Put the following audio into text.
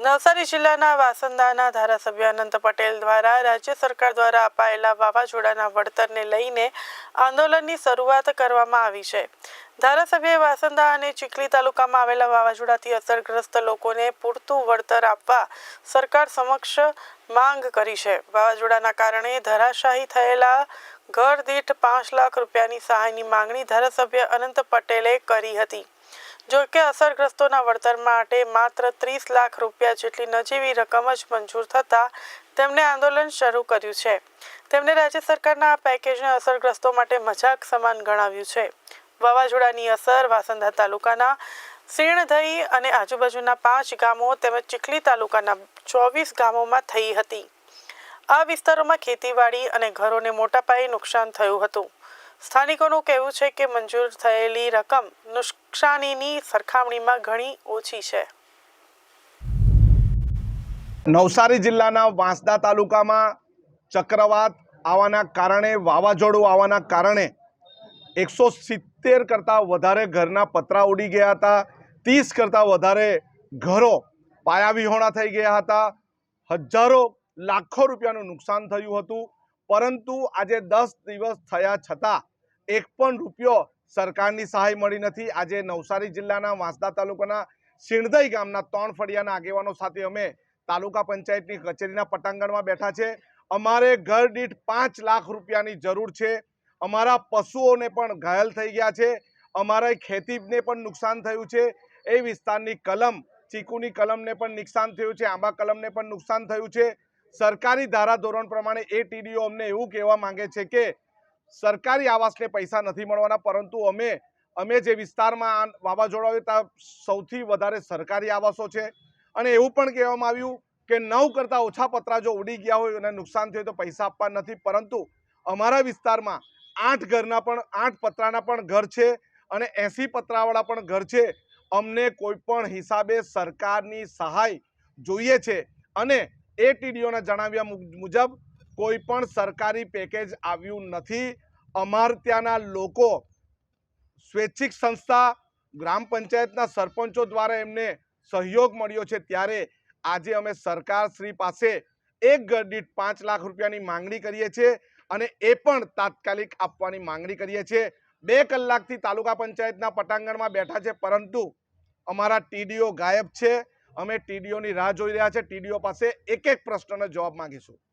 નવસારી જિલ્લાના વાસંદાના ધારાસભ્ય અનંત પટેલ દ્વારા રાજ્ય સરકાર દ્વારા અપાયેલા વાવાઝોડાના વળતરને લઈને આંદોલનની શરૂઆત કરવામાં આવી છે. ધારાસભ્યએ વાસંદા અને ચીખલી તાલુકામાં આવેલા વાવાઝોડાથી અસરગ્રસ્ત લોકોને પૂરતું વળતર આપવા સરકાર સમક્ષ માંગ કરી છે. વાવાઝોડાના કારણે ધરાશાયી થયેલા ઘર દીઠ પાંચ લાખ રૂપિયાની સહાયની માંગણી ધારાસભ્ય અનંત પટેલે કરી હતી. જો કે અસરગ્રસ્તોના વળતર માટે માત્ર ત્રીસ લાખ રૂપિયા જેટલી નજીવી રકમ જ મંજૂર થતાં તેમણે આંદોલન શરૂ કર્યું છે. તેમણે રાજ્ય સરકારના આ પેકેજને અસરગ્રસ્તો માટે મજાક સમાન ગણાવ્યું છે. વાવાઝોડાની અસર વાસંદા તાલુકાના સિણધઈ અને આજુબાજુના પાંચ ગામો તેમજ ચીખલી તાલુકાના ચોવીસ ગામોમાં થઈ હતી. આ વિસ્તારોમાં ખેતીવાડી અને ઘરોને મોટા પાયે નુકસાન થયું હતું. સ્થાનિકોનું કહેવું છે કે મંજૂર થયેલી રકમ નુકસાનીની સરખામણીમાં ઘણી ઓછી છે. નવસારી જિલ્લાના વાંસદા તાલુકામાં ચક્રવાત આવવાના કારણે, વાવાઝોડું આવવાના કારણે એકસો સિત્તેર કરતાં વધારે ઘરના પતરા ઉડી ગયા હતા. ત્રીસ કરતાં વધારે ઘરો પાયાવિહોણા થઈ ગયા હતા. હજારો, લાખો રૂપિયાનું નુકસાન થયું હતું. પરંતુ આજે દસ દિવસ થયા છતાં એક પણ રૂપિયો સરકારની સહાય મળી નથી. આજે નવસારી જિલ્લાના વાંસદા તાલુકાના સિણધઈ ગામના ત્રણ ફળિયાના આગેવાનો સાથે અમે તાલુકા પંચાયતની કચેરીના પટાંગણમાં બેઠા છે. અમારે ઘર દીઠ પાંચ લાખ રૂપિયાની જરૂર છે. અમારા પશુઓને પણ ઘાયલ થઈ ગયા છે. અમારા ખેતીને પણ નુકસાન થયું છે. એ વિસ્તારની કલમ, ચીકુની કલમને પણ નુકસાન થયું છે. આંબા કલમને પણ નુકસાન થયું છે. સરકારી ધારાધોરણ પ્રમાણે એ ટીડીઓ અમને એવું કહેવા માંગે છે કે સરકારી આવાસને પૈસા નથી મળવાના, પરંતુ અમે અમે જે વિસ્તારમાં વાવાઝોડા ત્યાં સૌથી વધારે સરકારી આવાસો છે. અને એવું પણ કહેવામાં આવ્યું કે નવ કરતાં ઓછા પતરા જો ઉડી ગયા હોય અને નુકસાન થયું તો પૈસા આપવા નથી. પરંતુ અમારા વિસ્તારમાં આઠ ઘરના પણ, આઠ પતરાના પણ ઘર છે અને એંસી પતરાવાળા પણ ઘર છે. અમને કોઈપણ હિસાબે સરકારની સહાય જોઈએ છે. અને એ ટીડીઓના જણાવ્યા મુજબ કોઈ પણ સરકારી પેકેજ આવ્યું નથી. અમાર ત્યાંના લોકો સ્વૈચ્છિક સંસ્થા, ગ્રામ પંચાયતના સરપંચો દ્વારા એમને સહયોગ મળ્યો છે. ત્યારે આજે અમે સરકાર શ્રી પાસે એક ઘર પાંચ લાખ રૂપિયાની માંગણી કરીએ છીએ અને એ પણ તાત્કાલિક આપવાની માંગણી કરીએ છીએ. બે કલાકથી તાલુકા પંચાયતના પટાંગણમાં બેઠા છે, પરંતુ અમારા ટીડીઓ ગાયબ છે. અમે ટીડીઓની રાહ જોઈ રહ્યા છે. ટીડીઓ પાસે એક એક પ્રશ્નનો જવાબ માંગીશું.